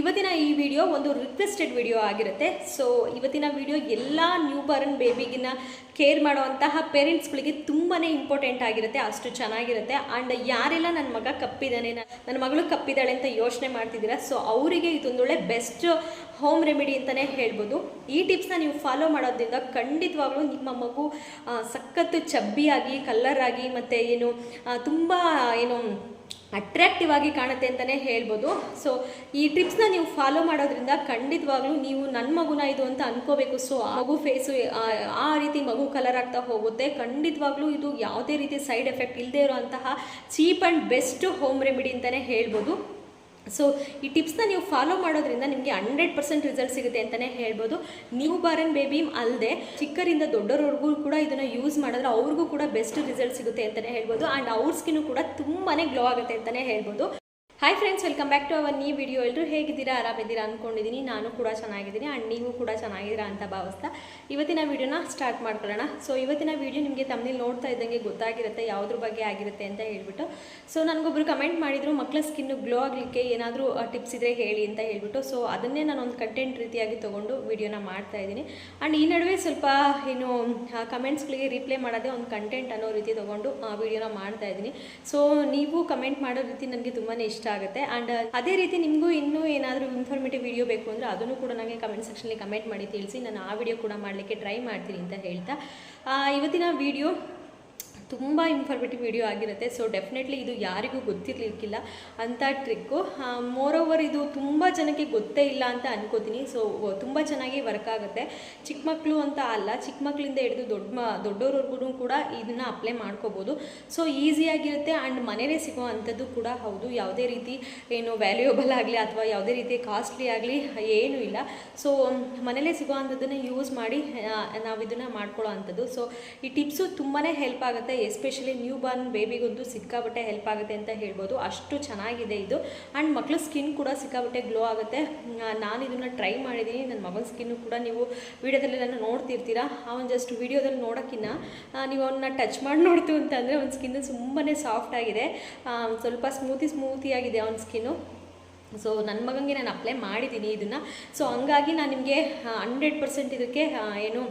ಇವತ್ತಿನ ಈ ವಿಡಿಯೋ ಒಂದು ರಿಕ್ವೆಸ್ಟೆಡ್ ವಿಡಿಯೋ ಆಗಿರುತ್ತೆ. ಸೊ ಇವತ್ತಿನ ವಿಡಿಯೋ ಎಲ್ಲ ನ್ಯೂ ಬರ್ನ್ ಬೇಬಿಗಿನ ಕೇರ್ ಮಾಡುವಂತಹ ಪೇರೆಂಟ್ಸ್ಗಳಿಗೆ ತುಂಬಾ ಇಂಪಾರ್ಟೆಂಟ್ ಆಗಿರುತ್ತೆ. ಅಷ್ಟು ಚೆನ್ನಾಗಿರುತ್ತೆ. ಆ್ಯಂಡ್ ಯಾರೆಲ್ಲ ನನ್ನ ಮಗ ಕಪ್ಪಿದ್ದಾನೆ ನನ್ನ ಮಗಳು ಕಪ್ಪಿದ್ದಾಳೆ ಅಂತ ಯೋಚನೆ ಮಾಡ್ತಿದ್ದೀರಾ? ಸೊ ಅವರಿಗೆ ಇದೊಂದೊಳ್ಳೆ ಬೆಸ್ಟ್ ಹೋಮ್ ರೆಮಿಡಿ ಅಂತಲೇ ಹೇಳ್ಬೋದು. ಈ ಟಿಪ್ಸ್ನ ನೀವು ಫಾಲೋ ಮಾಡೋದ್ರಿಂದ ಖಂಡಿತವಾಗ್ಲೂ ನಿಮ್ಮ ಮಗು ಸಖತ್ತು ಚಬ್ಬಿಯಾಗಿ ಕಲ್ಲರಾಗಿ ಮತ್ತು ಏನು ತುಂಬ, ಏನು ಅಟ್ರಾಕ್ಟಿವ್ ಆಗಿ ಕಾಣುತ್ತೆ ಅಂತಲೇ ಹೇಳ್ಬೋದು. ಸೊ ಈ ಟ್ರಿಪ್ಸ್ನ ನೀವು ಫಾಲೋ ಮಾಡೋದ್ರಿಂದ ಖಂಡಿತವಾಗ್ಲೂ ನೀವು ನನ್ನ ಮಗುನ ಇದು ಅಂತ ಅನ್ಕೋಬೇಕು. ಸೊ ಮಗು ಫೇಸು ಆ ರೀತಿ ಮಗು ಕಲರ್ ಆಗ್ತಾ ಹೋಗುತ್ತೆ. ಖಂಡಿತವಾಗ್ಲೂ ಇದು ಯಾವುದೇ ರೀತಿ ಸೈಡ್ ಎಫೆಕ್ಟ್ ಇಲ್ಲದೆ ಇರುವಂತಹ cheap and best home remedy ಅಂತಲೇ ಹೇಳ್ಬೋದು. ಸೊ ಈ ಟಿಪ್ಸ್ನ ನೀವು ಫಾಲೋ ಮಾಡೋದ್ರಿಂದ ನಿಮಗೆ ಹಂಡ್ರೆಡ್ ಪರ್ಸೆಂಟ್ ರಿಸಲ್ಟ್ ಸಿಗುತ್ತೆ ಅಂತಲೇ ಹೇಳ್ಬೋದು. ನೀವು ಬಾರನ್ ಬೇಬಿ ಅಲ್ಲದೆ ಚಿಕ್ಕರಿಂದ ದೊಡ್ಡವರವರೆಗೂ ಕೂಡ ಇದನ್ನು ಯೂಸ್ ಮಾಡಿದ್ರೆ ಅವ್ರಿಗೂ ಕೂಡ ಬೆಸ್ಟ್ ರಿಸಲ್ಟ್ ಸಿಗುತ್ತೆ ಅಂತಲೇ ಹೇಳ್ಬೋದು. ಆ್ಯಂಡ್ ಅವ್ರ ಸ್ಕಿನ್ನು ಕೂಡ ತುಂಬಾ ಗ್ಲೋ ಆಗುತ್ತೆ ಅಂತಲೇ ಹೇಳ್ಬೋದು. Hi friends welcome back to our new video ಎಲ್ಲರೂ ಹೇಗಿದ್ದೀರಾ? ಆರಾಮಿದ್ದೀರಾ ಅಂದ್ಕೊಂಡಿದ್ದೀನಿ ನಾನು ಕೂಡ ಚೆನ್ನಾಗಿದ್ದೀನಿ. ಆ್ಯಂಡ್ ನೀವು ಕೂಡ ಚೆನ್ನಾಗಿದ್ದೀರಾ ಅಂತ ಭಾವಿಸ್ತಾ ಇವತ್ತಿನ ವಿಡಿಯೋನ ಸ್ಟಾರ್ಟ್ ಮಾಡ್ಕೊಳ್ಳೋಣ. ಸೊ ಇವತ್ತಿನ ವಿಡಿಯೋ ನಿಮಗೆ ತಮ್ಮಲ್ಲಿ ನೋಡ್ತಾ ಇದ್ದಂಗೆ ಗೊತ್ತಾಗಿರುತ್ತೆ, ಯಾವುದ್ರ ಬಗ್ಗೆ ಆಗಿರುತ್ತೆ ಅಂತ ಹೇಳ್ಬಿಟ್ಟು. ಸೊ ನನಗೊಬ್ಬರು ಕಮೆಂಟ್ ಮಾಡಿದರು ಮಕ್ಕಳ ಸ್ಕಿನ್ನು ಗ್ಲೋ ಆಗಲಿಕ್ಕೆ ಏನಾದರೂ ಟಿಪ್ಸ್ ಇದ್ದರೆ ಹೇಳಿ ಅಂತ ಹೇಳ್ಬಿಟ್ಟು. ಸೊ ಅದನ್ನೇ ನಾನು ಒಂದು ಕಂಟೆಂಟ್ ರೀತಿಯಾಗಿ ತೊಗೊಂಡು ವಿಡಿಯೋನ ಮಾಡ್ತಾ ಇದ್ದೀನಿ. ಆ್ಯಂಡ್ ಈ ನಡುವೆ ಸ್ವಲ್ಪ, ಏನು ಕಮೆಂಟ್ಸ್ಗಳಿಗೆ ರಿಪ್ಲೈ ಮಾಡೋದೇ ಒಂದು ಕಂಟೆಂಟ್ ಅನ್ನೋ ರೀತಿ ತೊಗೊಂಡು ವಿಡಿಯೋನ ಮಾಡ್ತಾ ಇದ್ದೀನಿ. ಸೊ ನೀವು ಕಮೆಂಟ್ ಮಾಡೋ ರೀತಿ ನನಗೆ ತುಂಬಾ ಇಷ್ಟ ಆಗುತ್ತೆ. ಆ್ಯಂಡ್ ಅದೇ ರೀತಿ ನಿಮಗೂ ಇನ್ನೂ ಏನಾದರೂ ಇನ್ಫಾರ್ಮೇಟಿವ್ ವಿಡಿಯೋ ಬೇಕು ಅಂದರೆ ಅದನ್ನು ಕೂಡ ನನಗೆ ಕಮೆಂಟ್ ಸೆಕ್ಷನಲ್ಲಿ ಕಮೆಂಟ್ ಮಾಡಿ ತಿಳಿಸಿ. ನಾನು ಆ ವಿಡಿಯೋ ಕೂಡ ಮಾಡಲಿಕ್ಕೆ ಟ್ರೈ ಮಾಡ್ತೀನಿ ಅಂತ ಹೇಳ್ತಾ. ಇವತ್ತಿನ ವಿಡಿಯೋ ತುಂಬ ಇನ್ಫಾರ್ಮೇಟಿವ್ ವಿಡಿಯೋ ಆಗಿರುತ್ತೆ. ಸೊ ಡೆಫಿನೆಟ್ಲಿ ಇದು ಯಾರಿಗೂ ಗೊತ್ತಿರಲಿಕ್ಕಿಲ್ಲ ಅಂತ ಟ್ರಿಕ್ಕು ಮೋರ್ ಓವರ್ ಇದು ತುಂಬ ಜನಕ್ಕೆ ಗೊತ್ತೇ ಇಲ್ಲ ಅಂತ ಅನ್ಕೋತೀನಿ. ಸೊ ತುಂಬ ಚೆನ್ನಾಗಿ ವರ್ಕ್ ಆಗುತ್ತೆ. ಚಿಕ್ಕ ಮಕ್ಕಳು ಅಂತ ಅಲ್ಲ, ಚಿಕ್ಕ ಮಕ್ಕಳಿಂದ ಹಿಡಿದು ದೊಡ್ಡ ಮ ದೊಡ್ಡವ್ರವ್ರಿಗೂ ಕೂಡ ಇದನ್ನು ಅಪ್ಲೈ ಮಾಡ್ಕೋಬೋದು. ಸೊ ಈಸಿಯಾಗಿರುತ್ತೆ ಆ್ಯಂಡ್ ಮನೇಲೇ ಸಿಗೋ ಅಂಥದ್ದು ಕೂಡ ಹೌದು. ಯಾವುದೇ ರೀತಿ ಏನು ವ್ಯಾಲ್ಯೂಯಬಲ್ ಆಗಲಿ ಅಥವಾ ಯಾವುದೇ ರೀತಿ ಕಾಸ್ಟ್ಲಿ ಆಗಲಿ ಏನೂ ಇಲ್ಲ. ಸೊ ಮನೇಲೇ ಸಿಗೋ ಅಂಥದ್ದನ್ನು ಯೂಸ್ ಮಾಡಿ ನಾವು ಇದನ್ನು ಮಾಡ್ಕೊಳ್ಳೋ ಅಂಥದ್ದು. ಸೊ ಈ ಟಿಪ್ಸು ತುಂಬಾ ಹೆಲ್ಪ್ ಆಗುತ್ತೆ. ಎಸ್ಪೆಷಲಿ ನ್ಯೂ ಬಾರ್ನ್ ಬೇಬಿಗಂತೂ ಸಿಕ್ಕಾಬಟ್ಟೆ ಹೆಲ್ಪ್ ಆಗುತ್ತೆ ಅಂತ ಹೇಳ್ಬೋದು. ಅಷ್ಟು ಚೆನ್ನಾಗಿದೆ ಇದು. ಆ್ಯಂಡ್ ಮಕ್ಳ ಸ್ಕಿನ್ ಕೂಡ ಸಿಕ್ಕಾಬಟ್ಟೆ ಗ್ಲೋ ಆಗುತ್ತೆ. ನಾನು ಇದನ್ನು ಟ್ರೈ ಮಾಡಿದ್ದೀನಿ ನನ್ನ ಮಗನ ಸ್ಕಿನ್ನು ಕೂಡ ನೀವು ವಿಡಿಯೋದಲ್ಲಿ ನಾನು ನೋಡ್ತಿರ್ತೀರಾ. ಅವನು ಜಸ್ಟ್ ವಿಡಿಯೋದಲ್ಲಿ ನೋಡೋಕ್ಕಿಂತ ನೀವು ಅವನ್ನ ಟಚ್ ಮಾಡಿ ನೋಡ್ತು ಅಂತಂದರೆ ಅವ್ನ ಸ್ಕಿನ್ನು ತುಂಬಾ ಸಾಫ್ಟ್ ಆಗಿದೆ. ಸ್ವಲ್ಪ ಸ್ಮೂತಿ ಆಗಿದೆ ಅವನ ಸ್ಕಿನ್ನು ಸೊ ನನ್ನ ಮಗನಿಗೆ ನಾನು ಅಪ್ಲೈ ಮಾಡಿದ್ದೀನಿ ಇದನ್ನು. ಸೊ ಹಂಗಾಗಿ ನಾನು ನಿಮಗೆ ಹಂಡ್ರೆಡ್ ಪರ್ಸೆಂಟ್ ಇದಕ್ಕೆ ಏನು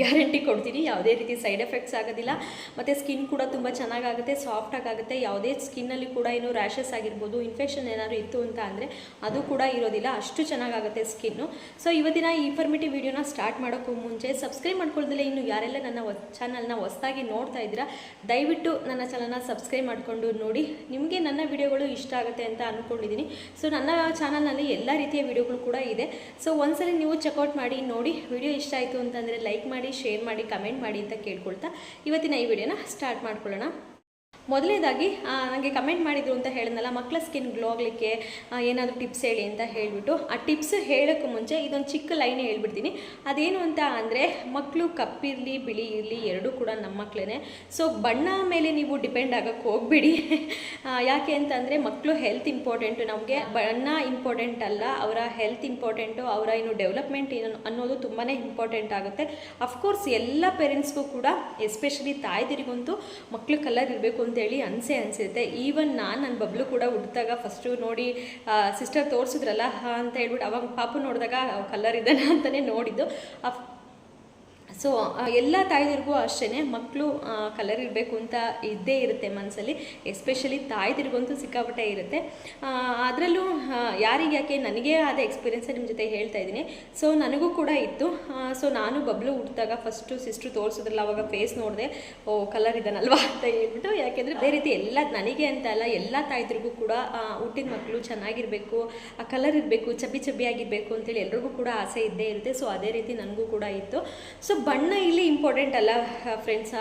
ಗ್ಯಾರಂಟಿ ಕೊಡ್ತೀನಿ. ಯಾವುದೇ ರೀತಿ ಸೈಡ್ ಎಫೆಕ್ಟ್ಸ್ ಆಗೋದಿಲ್ಲ. ಮತ್ತು ಸ್ಕಿನ್ ಕೂಡ ತುಂಬ ಚೆನ್ನಾಗಾಗುತ್ತೆ ಸಾಫ್ಟಾಗಿ ಆಗುತ್ತೆ ಯಾವುದೇ ಸ್ಕಿನ್ನಲ್ಲಿ ಕೂಡ ಏನು ರ್ಯಾಷಸ್ ಆಗಿರ್ಬೋದು, ಇನ್ಫೆಕ್ಷನ್ ಏನಾದರೂ ಇತ್ತು ಅಂತ ಅಂದರೆ ಅದು ಕೂಡ ಇರೋದಿಲ್ಲ. ಅಷ್ಟು ಚೆನ್ನಾಗಾಗುತ್ತೆ ಸ್ಕಿನ್ನು. ಸೊ ಇವತ್ತಿನ ಈ ಇನ್ಫಾರ್ಮೇಟಿವ್ ವಿಡಿಯೋನ ಸ್ಟಾರ್ಟ್ ಮಾಡೋಕ್ಕೂ ಮುಂಚೆ ಸಬ್ಸ್ಕ್ರೈಬ್ ಮಾಡ್ಕೊಳ್ದಲೇ ಇನ್ನು ಯಾರೆಲ್ಲ ನನ್ನ ಚಾನಲ್ನ ಹೊಸದಾಗಿ ನೋಡ್ತಾ ಇದ್ದೀರಾ, ದಯವಿಟ್ಟು ನನ್ನ ಚಾನಲ್ನ ಸಬ್ಸ್ಕ್ರೈಬ್ ಮಾಡಿಕೊಂಡು ನೋಡಿ. ನಿಮಗೆ ನನ್ನ ವಿಡಿಯೋಗಳು ಇಷ್ಟ ಆಗುತ್ತೆ ಅಂತ ಅಂದ್ಕೊಂಡಿದ್ದೀನಿ ಸೊ ನನ್ನ ಚಾನಲ್ನಲ್ಲಿ ಎಲ್ಲ ರೀತಿಯ ವಿಡಿಯೋಗಳು ಕೂಡ ಇದೆ. ಸೊ ಒಂದ್ಸಲಿ ನೀವು ಚೆಕ್ಔಟ್ ಮಾಡಿ, ನೋಡಿ, ವಿಡಿಯೋ ಇಷ್ಟ ಆಯಿತು ಅಂತಂದರೆ ಲೈಕ್ ಮಾಡಿ. ಶೇರ್ ಮಾಡಿ ಕಮೆಂಟ್ ಮಾಡಿ ಅಂತ ಕೇಳ್ಕೊಳ್ತಾ ಇವತ್ತಿನ ಈ ವಿಡಿಯೋನ ಸ್ಟಾರ್ಟ್ ಮಾಡ್ಕೊಳ್ಳೋಣ. ಮೊದಲನೇದಾಗಿ ನನಗೆ ಕಮೆಂಟ್ ಮಾಡಿದ್ರು ಅಂತ ಹೇಳಿದ್ನಲ್ಲ ಮಕ್ಕಳ ಸ್ಕಿನ್ ಗ್ಲೋ ಆಗಲಿಕ್ಕೆ ಏನಾದರೂ ಟಿಪ್ಸ್ ಹೇಳಿ ಅಂತ ಹೇಳಿಬಿಟ್ಟು, ಆ ಟಿಪ್ಸ್ ಹೇಳೋಕ್ಕೆ ಮುಂಚೆ ಇದೊಂದು ಚಿಕ್ಕ ಲೈನ್ ಹೇಳ್ಬಿಡ್ತೀನಿ. ಅದೇನು ಅಂತ ಅಂದರೆ ಮಕ್ಕಳು ಕಪ್ಪಿರಲಿ ಬಿಳಿ ಇರಲಿ, ಎರಡೂ ಕೂಡ ನಮ್ಮ ಮಕ್ಕಳೇ ಸೊ ಬಣ್ಣ ಮೇಲೆ ನೀವು ಡಿಪೆಂಡ್ ಆಗೋಕ್ಕೆ ಹೋಗಬೇಡಿ. ಯಾಕೆ ಅಂತಂದರೆ ಮಕ್ಕಳು ಹೆಲ್ತ್ ಇಂಪಾರ್ಟೆಂಟು ನಮಗೆ ಬಣ್ಣ ಇಂಪಾರ್ಟೆಂಟ್ ಅಲ್ಲ, ಅವರ ಹೆಲ್ತ್ ಇಂಪಾರ್ಟೆಂಟು ಅವರ ಏನು ಡೆವಲಪ್ಮೆಂಟ್ ಏನು ಅನ್ನೋದು ತುಂಬಾ ಇಂಪಾರ್ಟೆಂಟ್ ಆಗುತ್ತೆ. ಅಫ್ಕೋರ್ಸ್ ಎಲ್ಲ ಪೇರೆಂಟ್ಸ್ಗೂ ಕೂಡ ಎಸ್ಪೆಷಲಿ ತಾಯ್ದಿರಿಗಂತೂ ಮಕ್ಕಳು ಕಲರ್ ಇರಬೇಕು ಅಂತೇಳಿ ಅನಿಸೆ ಅನಿಸುತ್ತೆ. ಈವನ್ ನಾನು ನನ್ನ ಬಬ್ಲು ಕೂಡ ಹುಟ್ಟಿದಾಗ ಫಸ್ಟು ನೋಡಿ ಸಿಸ್ಟರ್ ತೋರಿಸಿದ್ರಲ್ಲ ಅಂತ ಹೇಳ್ಬಿಟ್ಟು ಅವಾಗ ಪಾಪು ನೋಡಿದಾಗ ಕಲರ್ ಇದ್ದಾನೆ ಅಂತಲೇ ನೋಡಿದ್ದು. ಸೊ ಎಲ್ಲ ತಾಯ್ದಿರಿಗೂ ಅಷ್ಟೇ ಮಕ್ಕಳು ಕಲರ್ ಇರಬೇಕು ಅಂತ ಇದ್ದೇ ಇರುತ್ತೆ ಮನಸ್ಸಲ್ಲಿ ಎಸ್ಪೆಷಲಿ ತಾಯ್ದಿರಿಗಂತೂ ಸಿಕ್ಕಾಪಟ್ಟೆ ಇರುತ್ತೆ. ಅದರಲ್ಲೂ ಯಾರಿಗೆ ಯಾಕೆ ನನಗೆ ಆದ ಎಕ್ಸ್ಪೀರಿಯೆನ್ಸ್ ನಿಮ್ಮ ಜೊತೆ ಹೇಳ್ತಾ ಇದ್ದೀನಿ. ಸೊ ನನಗೂ ಕೂಡ ಇತ್ತು. ಸೊ ನಾನು ಬಬ್ಲು ಹುಟ್ಟಿದಾಗ ಫಸ್ಟು ಸಿಸ್ಟ್ರು ತೋರಿಸಿದ್ರಲ್ಲ, ಅವಾಗ ಫೇಸ್ ನೋಡಿದೆ, ಓ ಕಲರ್ ಇದ್ದಾನಲ್ವಾ ಅಂತ ಹೇಳ್ಬಿಟ್ಟು, ಯಾಕೆಂದರೆ ಅದೇ ರೀತಿ ಎಲ್ಲ ನನಗೆ ಅಂತ ಅಲ್ಲ, ಎಲ್ಲ ತಾಯ್ದಿರಿಗೂ ಕೂಡ ಹುಟ್ಟಿದ ಮಕ್ಕಳು ಚೆನ್ನಾಗಿರಬೇಕು, ಆ ಕಲರ್ ಇರಬೇಕು, ಚಬ್ಬಿ ಚಬ್ಬಿಯಾಗಿರಬೇಕು ಅಂತೇಳಿ ಎಲ್ರಿಗೂ ಕೂಡ ಆಸೆ ಇದ್ದೇ ಇರುತ್ತೆ. ಸೊ ಅದೇ ರೀತಿ ನನಗೂ ಕೂಡ ಇತ್ತು. ಸೊ ಬಣ್ಣ ಇಲ್ಲಿ ಇಂಪಾರ್ಟೆಂಟ್ ಅಲ್ಲ ಫ್ರೆಂಡ್ಸ್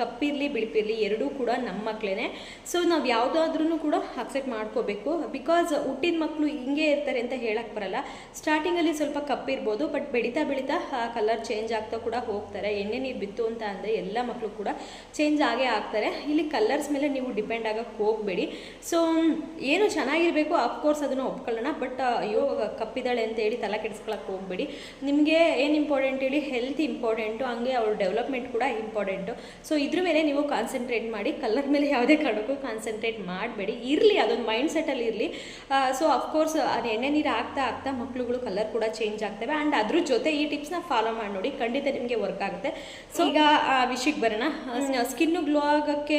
ಕಪ್ಪಿರಲಿ, ಬಿಳಿಪಿರಲಿ ಎರಡೂ ಕೂಡ ನಮ್ಮ ಮಕ್ಕಳೇ ಸೊ ನಾವು ಯಾವುದಾದ್ರೂ ಕೂಡ ಅಕ್ಸೆಪ್ಟ್ ಮಾಡ್ಕೋಬೇಕು. ಬಿಕಾಸ್ ಹುಟ್ಟಿದ ಮಕ್ಕಳು ಹಿಂಗೆ ಇರ್ತಾರೆ ಅಂತ ಹೇಳಕ್ಕೆ ಬರಲ್ಲ. ಸ್ಟಾರ್ಟಿಂಗಲ್ಲಿ ಸ್ವಲ್ಪ ಕಪ್ಪಿರ್ಬೋದು ಬಟ್ ಬೆಳೀತಾ ಬೆಳೀತಾ ಕಲರ್ ಚೇಂಜ್ ಆಗ್ತಾ ಕೂಡ ಹೋಗ್ತಾರೆ. ಎಣ್ಣೆ ನೀರು ಬಿತ್ತು ಅಂತ ಅಂದರೆ ಎಲ್ಲ ಮಕ್ಕಳು ಕೂಡ ಚೇಂಜ್ ಆಗೇ ಆಗ್ತಾರೆ. ಇಲ್ಲಿ ಕಲರ್ಸ್ ಮೇಲೆ ನೀವು ಡಿಪೆಂಡ್ ಆಗಕ್ಕೆ ಹೋಗಬೇಡಿ. ಸೊ ಏನು ಚೆನ್ನಾಗಿರಬೇಕು ಅಫ್ಕೋರ್ಸ್ ಅದನ್ನು ಒಪ್ಕೊಳ್ಳೋಣ ಬಟ್ ಅಯ್ಯೋ, ಕಪ್ಪಿದ್ದಾಳೆ ಅಂತ ಹೇಳಿ ತಲೆ ಕೆಡಿಸ್ಕೊಳಕ್ಕೆ ಹೋಗಬೇಡಿ. ನಿಮಗೆ ಏನು ಇಂಪಾರ್ಟೆಂಟ್ ಹೇಳಿ? ಹೆಲ್ತ್ ಇಂಪಾರ್ಟೆಂಟು ಇಂಪಾರ್ಟೆಂಟು ಹಂಗೆ ಅವ್ರ ಡೆವಲಪ್ಮೆಂಟ್ ಕೂಡ ಇಂಪಾರ್ಟೆಂಟು ಸೊ ಇದ್ರ ಮೇಲೆ ನೀವು ಕಾನ್ಸಂಟ್ರೇಟ್ ಮಾಡಿ ಕಲರ್ ಮೇಲೆ ಯಾವುದೇ ಕಾರಣಕ್ಕೂ ಕಾನ್ಸಂಟ್ರೇಟ್ ಮಾಡಬೇಡಿ. ಇರಲಿ ಅದೊಂದು ಮೈಂಡ್ ಸೆಟ್ಟಲ್ಲಿ ಇರಲಿ. ಸೊ ಅಫ್ಕೋರ್ಸ್ ಅದು ಎಣ್ಣೆ ನೀರು ಆಗ್ತಾ ಆಗ್ತಾ ಮಕ್ಕಳುಗಳು ಕಲರ್ ಕೂಡ ಚೇಂಜ್ ಆಗ್ತವೆ. ಆ್ಯಂಡ್ ಅದ್ರ ಜೊತೆ ಈ ಟಿಪ್ಸ್ನ ಫಾಲೋ ಮಾಡಿ ನೋಡಿ ಖಂಡಿತ ನಿಮಗೆ ವರ್ಕ್ ಆಗುತ್ತೆ. ಸೊ ಈಗ ಆ ವಿಷಯಕ್ಕೆ ಬರೋಣ. ಸ್ಕಿನ್ನು ಗ್ಲೋ ಆಗೋಕ್ಕೆ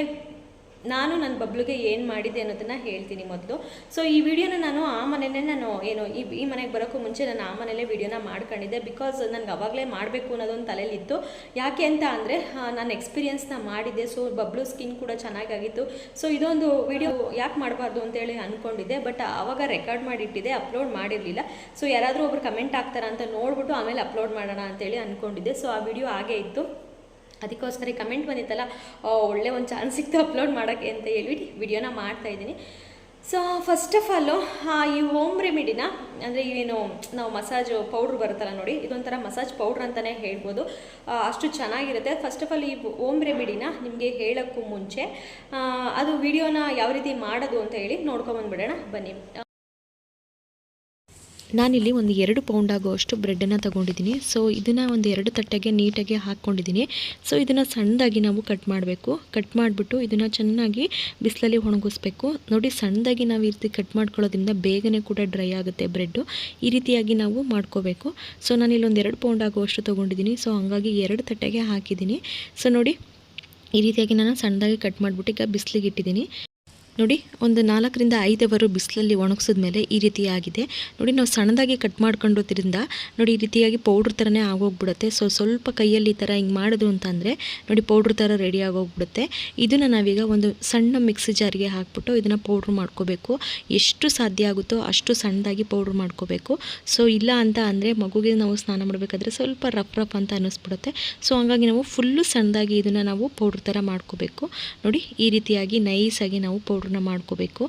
ನಾನು ನನ್ನ ಬಬ್ಲುಗೆ ಏನು ಮಾಡಿದೆ ಅನ್ನೋದನ್ನು ಹೇಳ್ತೀನಿ ಮೊದಲು. ಸೊ ಈ ವಿಡಿಯೋನ ನಾನು ಆ ಮನೆಯಲ್ಲೇ ನಾನು ಏನು, ಈ ಈ ಮನೆಗೆ ಬರೋಕ್ಕೂ ಮುಂಚೆ ನಾನು ಆ ಮನೆಯಲ್ಲೇ ವಿಡಿಯೋನ ಮಾಡ್ಕೊಂಡಿದ್ದೆ. ಬಿಕಾಸ್ ನನಗೆ ಅವಾಗಲೇ ಮಾಡಬೇಕು ಅನ್ನೋದೊಂದು ತಲೆಯಲ್ಲಿತ್ತು. ಯಾಕೆ ಅಂತ ಅಂದರೆ ನಾನು ಎಕ್ಸ್ಪೀರಿಯೆನ್ಸ್ನ ಮಾಡಿದ್ದೆ. ಸೊ ಬಬ್ಲು ಸ್ಕಿನ್ ಕೂಡ ಚೆನ್ನಾಗಾಗಿತ್ತು. ಸೊ ಇದೊಂದು ವಿಡಿಯೋ ಯಾಕೆ ಮಾಡಬಾರ್ದು ಅಂತೇಳಿ ಅಂದ್ಕೊಂಡಿದ್ದೆ ಬಟ್ ಆವಾಗ ರೆಕಾರ್ಡ್ ಮಾಡಿಟ್ಟಿದ್ದೆ ಅಪ್ಲೋಡ್ ಮಾಡಿರಲಿಲ್ಲ. ಸೊ ಯಾರಾದರೂ ಒಬ್ರು ಕಮೆಂಟ್ ಆಗ್ತಾರ ಅಂತ ನೋಡ್ಬಿಟ್ಟು ಆಮೇಲೆ ಅಪ್ಲೋಡ್ ಮಾಡೋಣ ಅಂತೇಳಿ ಅಂದ್ಕೊಂಡಿದ್ದೆ ಸೊ ಆ ವಿಡಿಯೋ ಹಾಗೇ ಇತ್ತು. ಅದಕ್ಕೋಸ್ಕರ ಕಮೆಂಟ್ ಬಂದಿತ್ತಲ್ಲ ಒಳ್ಳೆ ಒಂದು ಚಾನ್ಸ್ ಸಿಕ್ತು ಅಪ್ಲೋಡ್ ಮಾಡೋಕ್ಕೆ ಅಂತ ಹೇಳ್ಬಿಟ್ಟು ವಿಡಿಯೋನ ಮಾಡ್ತಾ ಇದ್ದೀನಿ. ಸೊ ಫಸ್ಟ್ ಆಫ್ ಆಲು ಈ ಹೋಮ್ ರೆಮಿಡಿನ ಅಂದರೆ ಏನು, ನಾವು ಮಸಾಜ್ ಪೌಡ್ರ್ ಬರುತ್ತಲ್ಲ ನೋಡಿ, ಇದೊಂಥರ ಮಸಾಜ್ ಪೌಡ್ರ್ ಅಂತಲೇ ಹೇಳ್ಬೋದು. ಅಷ್ಟು ಚೆನ್ನಾಗಿರುತ್ತೆ. ಫಸ್ಟ್ ಆಫ್ ಆಲ್ ಈ ಹೋಮ್ ರೆಮಿಡಿನ ನಿಮಗೆ ಹೇಳೋಕ್ಕೂ ಮುಂಚೆ ಅದು ವಿಡಿಯೋನ ಯಾವ ರೀತಿ ಮಾಡೋದು ಅಂತ ಹೇಳಿ ನೋಡ್ಕೊಂಬಂದ್ಬಿಡೋಣ ಬನ್ನಿ. ನಾನಿಲ್ಲಿ ಒಂದು ಎರಡು ಪೌಂಡ್ ಆಗುವಷ್ಟು ಬ್ರೆಡ್ಡನ್ನು ತಗೊಂಡಿದ್ದೀನಿ. ಸೊ ಇದನ್ನು ಒಂದು ಎರಡು ತಟ್ಟೆಗೆ ನೀಟಾಗಿ ಹಾಕ್ಕೊಂಡಿದ್ದೀನಿ. ಸೊ ಇದನ್ನು ಸಣ್ಣದಾಗಿ ನಾವು ಕಟ್ ಮಾಡಬೇಕು. ಕಟ್ ಮಾಡಿಬಿಟ್ಟು ಇದನ್ನು ಚೆನ್ನಾಗಿ ಬಿಸಿಲಲ್ಲಿ ಒಣಗಿಸ್ಬೇಕು. ನೋಡಿ, ಸಣ್ಣದಾಗಿ ನಾವು ಈ ರೀತಿ ಕಟ್ ಮಾಡ್ಕೊಳ್ಳೋದ್ರಿಂದ ಬೇಗನೆ ಕೂಡ ಡ್ರೈ ಆಗುತ್ತೆ ಬ್ರೆಡ್ಡು. ಈ ರೀತಿಯಾಗಿ ನಾವು ಮಾಡ್ಕೋಬೇಕು. ಸೊ ನಾನಿಲ್ಲಿ ಒಂದು ಎರಡು ಪೌಂಡ್ ಆಗುವಷ್ಟು ತೊಗೊಂಡಿದ್ದೀನಿ. ಸೊ ಹಂಗಾಗಿ ಎರಡು ತಟ್ಟೆಗೆ ಹಾಕಿದ್ದೀನಿ. ಸೊ ನೋಡಿ, ಈ ರೀತಿಯಾಗಿ ನಾನು ಸಣ್ಣದಾಗಿ ಕಟ್ ಮಾಡಿಬಿಟ್ಟು ಈಗ ಬಿಸಿಲಿಗೆ ಇಟ್ಟಿದ್ದೀನಿ. ನೋಡಿ, ಒಂದು ನಾಲ್ಕರಿಂದ ಐದವರು ಬಿಸಿಲಲ್ಲಿ ಒಣಗಿಸಿದ್ಮೇಲೆ ಈ ರೀತಿ ಆಗಿದೆ. ನೋಡಿ, ನಾವು ಸಣ್ಣದಾಗಿ ಕಟ್ ಮಾಡ್ಕೊಂಡೋದ್ರಿಂದ ನೋಡಿ, ಈ ರೀತಿಯಾಗಿ ಪೌಡ್ರ್ ಥರನೇ ಆಗೋಗ್ಬಿಡುತ್ತೆ. ಸೊ, ಸ್ವಲ್ಪ ಕೈಯಲ್ಲಿ ಈ ಥರ ಹಿಂಗೆ ಮಾಡೋದು ಅಂತಂದರೆ ನೋಡಿ, ಪೌಡ್ರ್ ಥರ ರೆಡಿ ಆಗೋಗ್ಬಿಡುತ್ತೆ. ಇದನ್ನು ನಾವೀಗ ಒಂದು ಸಣ್ಣ ಮಿಕ್ಸಿ ಜಾರಿಗೆ ಹಾಕ್ಬಿಟ್ಟು ಇದನ್ನು ಪೌಡ್ರ್ ಮಾಡ್ಕೋಬೇಕು. ಎಷ್ಟು ಸಾಧ್ಯ ಆಗುತ್ತೋ ಅಷ್ಟು ಸಣ್ಣದಾಗಿ ಪೌಡ್ರ್ ಮಾಡ್ಕೋಬೇಕು. ಸೊ, ಇಲ್ಲ ಅಂತ ಅಂದರೆ ಮಗುಗೆ ನಾವು ಸ್ನಾನ ಮಾಡಬೇಕಾದ್ರೆ ಸ್ವಲ್ಪ ರಫ್ ರಫ್ ಅಂತ ಅನ್ನಿಸ್ಬಿಡುತ್ತೆ. ಸೊ, ಹಂಗಾಗಿ ನಾವು ಫುಲ್ಲು ಸಣ್ಣದಾಗಿ ಇದನ್ನು ನಾವು ಪೌಡ್ರ್ ಥರ ಮಾಡ್ಕೋಬೇಕು. ನೋಡಿ, ಈ ರೀತಿಯಾಗಿ ನೈಸಾಗಿ ನಾವು ಪೌಡ್ರನ್ನ ಮಾಡ್ಕೋಬೇಕು.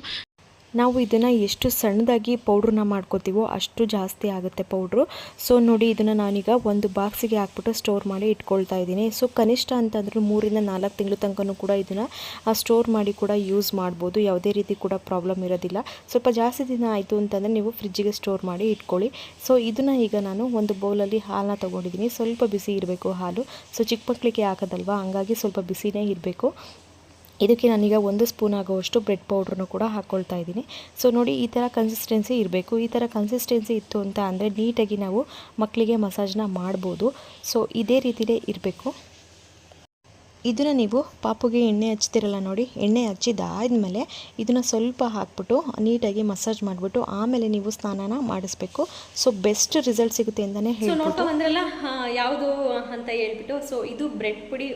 ನಾವು ಇದನ್ನು ಎಷ್ಟು ಸಣ್ಣದಾಗಿ ಪೌಡ್ರನ್ನ ಮಾಡ್ಕೋತೀವೋ ಅಷ್ಟು ಜಾಸ್ತಿ ಆಗುತ್ತೆ ಪೌಡ್ರು. ಸೊ, ನೋಡಿ ಇದನ್ನು ನಾನೀಗ ಒಂದು ಬಾಕ್ಸಿಗೆ ಹಾಕ್ಬಿಟ್ಟು ಸ್ಟೋರ್ ಮಾಡಿ ಇಟ್ಕೊಳ್ತಾ ಇದ್ದೀನಿ. ಸೊ, ಕನಿಷ್ಠ ಅಂತಂದ್ರೆ ಮೂರಿಂದ ನಾಲ್ಕು ತಿಂಗಳು ತನಕನೂ ಕೂಡ ಇದನ್ನು ಸ್ಟೋರ್ ಮಾಡಿ ಕೂಡ ಯೂಸ್ ಮಾಡ್ಬೋದು. ಯಾವುದೇ ರೀತಿ ಕೂಡ ಪ್ರಾಬ್ಲಮ್ ಇರೋದಿಲ್ಲ. ಸ್ವಲ್ಪ ಜಾಸ್ತಿ ದಿನ ಆಯಿತು ಅಂತಂದರೆ ನೀವು ಫ್ರಿಜ್ಜಿಗೆ ಸ್ಟೋರ್ ಮಾಡಿ ಇಟ್ಕೊಳ್ಳಿ. ಸೊ, ಇದನ್ನು ಈಗ ನಾನು ಒಂದು ಬೌಲಲ್ಲಿ ಹಾಲನ್ನ ತೊಗೊಂಡಿದ್ದೀನಿ. ಸ್ವಲ್ಪ ಬಿಸಿ ಇರಬೇಕು ಹಾಲು. ಸೊ, ಚಿಕ್ಕ ಮಕ್ಕಳಿಗೆ ಹಾಕೋದಲ್ವಾ? ಹಂಗಾಗಿ ಸ್ವಲ್ಪ ಬಿಸಿನೇ ಇರಬೇಕು. ಇದಕ್ಕೆ ನಾನೀಗ ಒಂದು ಸ್ಪೂನ್ ಆಗುವಷ್ಟು ಬ್ರೆಡ್ ಪೌಡ್ರನ್ನು ಕೂಡ ಹಾಕ್ಕೊಳ್ತಾ ಇದ್ದೀನಿ. ಸೊ ನೋಡಿ ಈ ಥರ ಕನ್ಸಿಸ್ಟೆನ್ಸಿ ಇರಬೇಕು. ಈ ಥರ ಕನ್ಸಿಸ್ಟೆನ್ಸಿ ಇತ್ತು ಅಂತ ಅಂದರೆ ನೀಟಾಗಿ ನಾವು ಮಕ್ಕಳಿಗೆ ಮಸಾಜ್ನ ಮಾಡ್ಬೋದು. ಸೊ ಇದೇ ರೀತಿಯೇ ಇರಬೇಕು. ಇದನ್ನು ನೀವು ಪಾಪುಗೆ ಎಣ್ಣೆ ಹಚ್ತಿರಲ್ಲ ನೋಡಿ ಎಣ್ಣೆ ಹಚ್ಚಿದಾದ್ಮೇಲೆ ಇದನ್ನು ಸ್ವಲ್ಪ ಹಾಕ್ಬಿಟ್ಟು ನೀಟಾಗಿ ಮಸಾಜ್ ಮಾಡಿಬಿಟ್ಟು ಆಮೇಲೆ ನೀವು ಸ್ನಾನನ ಮಾಡಿಸ್ಬೇಕು. ಸೊ ಬೆಸ್ಟ್ ರಿಸಲ್ಟ್ ಸಿಗುತ್ತೆ ಅಂತಲೇ ಹೇಳ್ಬೋದು. ನೋಡ್ತಾ ಬಂದ್ರಲ್ಲ ಯಾವುದು ಅಂತ ಹೇಳ್ಬಿಟ್ಟು ಸೊ ಇದು ಬ್ರೆಡ್ ಪುಡಿ